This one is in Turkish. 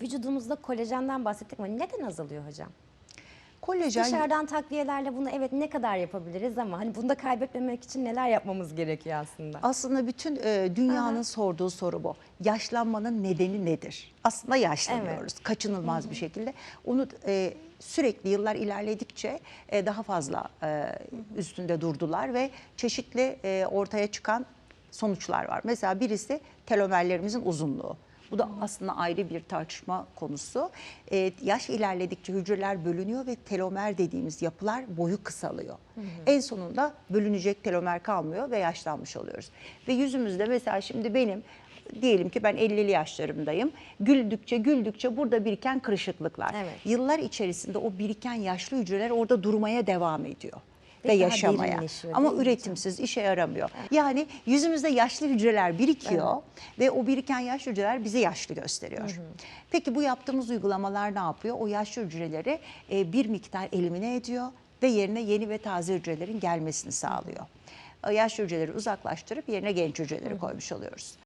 Vücudumuzda kolajenden bahsettik ama neden azalıyor hocam? Kolajen Dışarıdan takviyelerle bunu evet ne kadar yapabiliriz ama hani bunu da kaybetmemek için neler yapmamız gerekiyor aslında? aslında bütün e, dünyanın sorduğu soru bu. Yaşlanmanın nedeni nedir? Aslında yaşlanıyoruz kaçınılmaz bir şekilde. Onu e, sürekli yıllar ilerledikçe e, daha fazla e, üstünde durdular ve çeşitli e, ortaya çıkan sonuçlar var. Mesela birisi telomerlerimizin uzunluğu. Bu da aslında ayrı bir tartışma konusu. Ee, yaş ilerledikçe hücreler bölünüyor ve telomer dediğimiz yapılar boyu kısalıyor. En sonunda bölünecek telomer kalmıyor ve yaşlanmış oluyoruz. Ve yüzümüzde mesela şimdi benim diyelim ki ben 50'li yaşlarımdayım. Güldükçe güldükçe burada biriken kırışıklıklar. Evet. Yıllar içerisinde o biriken yaşlı hücreler orada durmaya devam ediyor Ve ve, yaşamaya. Ama üretimsiz, işe yaramıyor. Yani yüzümüzde yaşlı hücreler birikiyor ve o biriken yaşlı hücreler bizi yaşlı gösteriyor. Peki bu yaptığımız uygulamalar ne yapıyor? O yaşlı hücreleri e, bir miktar elimine ediyor ve yerine yeni ve taze hücrelerin gelmesini sağlıyor. O yaşlı hücreleri uzaklaştırıp yerine genç hücreleri koymuş oluyoruz.